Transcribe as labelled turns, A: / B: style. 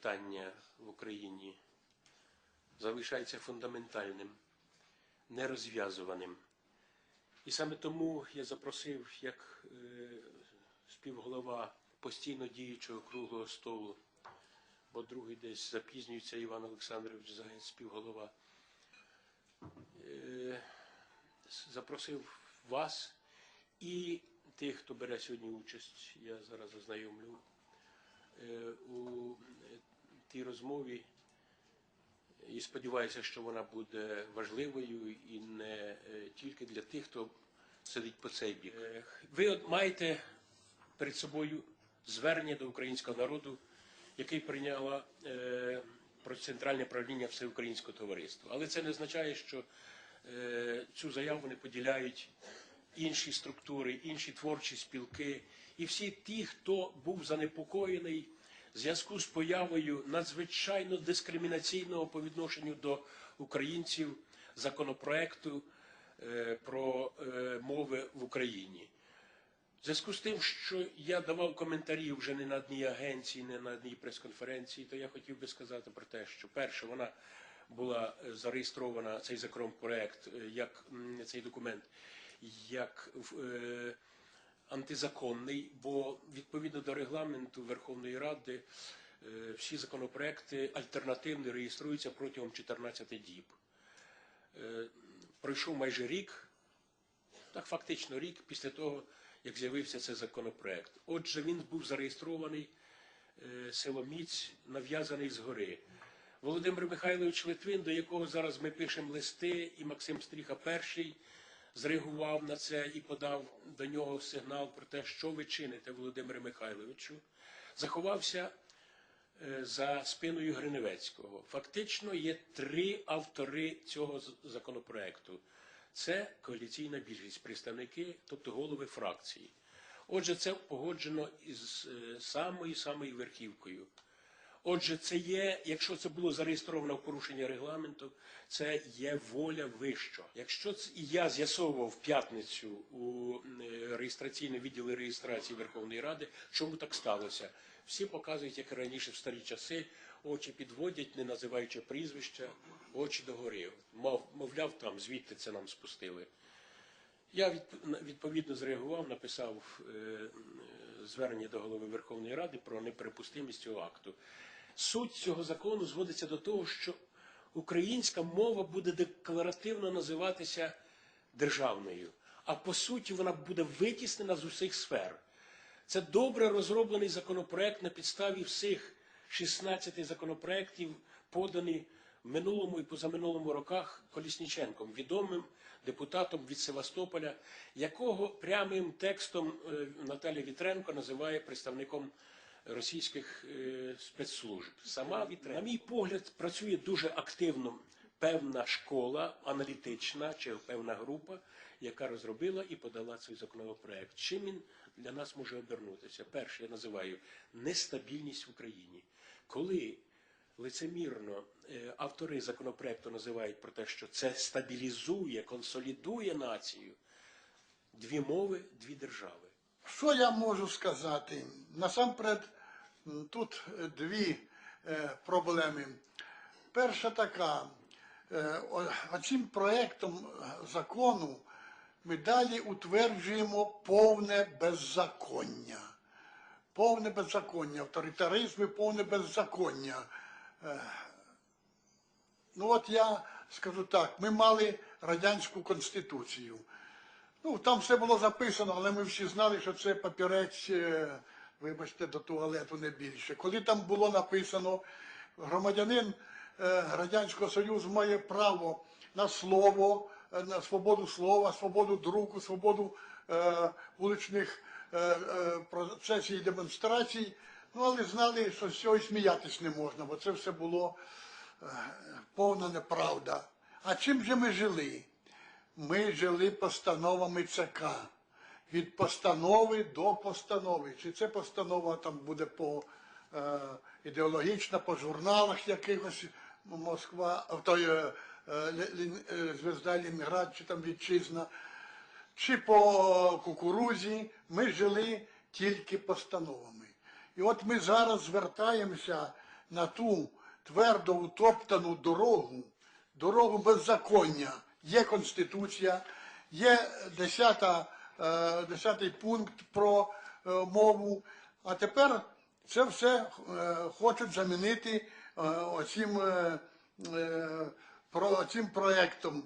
A: питання в Україні залишається фундаментальним, нерозв'язуваним. І саме тому я запросив як е, співголова постійно діючого круглого столу, бо другий десь запізнюється Іван Олександрович Заєць, співголова. Е, запросив вас і тих, хто бере сьогодні участь, я зараз ознайомлю е, у тій розмові. І сподіваюся, що вона буде важливою і не е, тільки для тих, хто сидить по цей бік. Е, Ви маєте перед собою звернення до українського народу, який прийняло е, про центральне правління всеукраїнського товариства. Але це не означає, що цю заяву не поділяють інші структури, інші творчі спілки і всі ті, хто був занепокоєний в зв'язку з появою надзвичайно дискримінаційного по відношенню до українців законопроекту е, про е, мови в Україні. В зв'язку з тим, що я давав коментарі вже не на одній агенції, не на одній прес-конференції, то я хотів би сказати про те, що перше, вона була е, зареєстрована цей законопроект, як цей документ, як антизаконний, бо відповідно до регламенту Верховної Ради е, всі законопроекти альтернативні реєструються протягом 14 діб. Е, Пройшов майже рік, так фактично рік після того, як з'явився цей законопроект. Отже, він був зареєстрований е, силоміць, нав'язаний згори. Володимир Михайлович Литвин, до якого зараз ми пишемо листи, і Максим Стріха перший зреагував на це і подав до нього сигнал про те, що ви чините, Володимире Михайловичу, заховався е, за спиною Гриневецького. Фактично є три автори цього законопроекту. Це коаліційна більшість, представники, тобто голови фракції. Отже, це погоджено із е, самою самою верхівкою. Отже, це є, якщо це було зареєстровано в порушення регламенту, це є воля вища. Якщо це і я з'ясовував в п'ятницю у е, реєстраційному відділі реєстрації Верховної Ради, чому так сталося. Всі показують, як раніше в старі часи, очі підводять, не називаючи прізвища, очі догори. Мов, мовляв, там звідти це нам спустили. Я відповідно зреагував, написав е, звернення до голови Верховної Ради про неприпустимість цього акту. Суть цього закону зводиться до того, що українська мова буде декларативно називатися державною, а по суті вона буде витіснена з усіх сфер. Це добре розроблений законопроект на підставі всіх 16 законопроєктів, подані в минулому і позаминулому роках Колісніченком, відомим депутатом від Севастополя, якого прямим текстом е, Наталія Вітренко називає представником російських е, спецслужб. Сама на мій погляд працює дуже активно певна школа аналітична чи певна група, яка розробила і подала цей законопроект. Чим він для нас може обернутися? Перше, я називаю нестабільність в Україні. Коли лицемірно е, автори законопроекту називають про те, що це стабілізує, консолідує націю, дві мови, дві держави.
B: Що я можу сказати? Насамперед, тут е, дві е, проблеми. Перша така, оцим проектом е, закону ми далі утверджуємо повне беззаконня. Повне беззаконня, авторитаризм і повне беззаконня. Ну от я скажу так, ми мали радянську конституцію. Ну, там все було записано, але ми всі знали, що це папірець, е, вибачте, до туалету не більше. Коли там було написано, громадянин е, Радянського Союзу має право на слово, е, на свободу слова, свободу друку, свободу вуличних процесів і демонстрацій. Ну, але знали, що з цього і сміятись не можна, бо це все було е, повна неправда. А чим же ми жили? Ми жили постановами ЦК. Від постанови до постанови. Чи це постанова там буде по е, ідеологічна, по журналах якихось Москва, а, той, е, е, е, Звезда Лінград, чи там вітчизна, чи по кукурузі, ми жили тільки постановами. І от ми зараз звертаємося на ту твердо утоптану дорогу, дорогу беззаконня. Є Конституція, є 10, е, 10 пункт про е, мову, а тепер це все е, хочуть замінити оцим, цим проектом.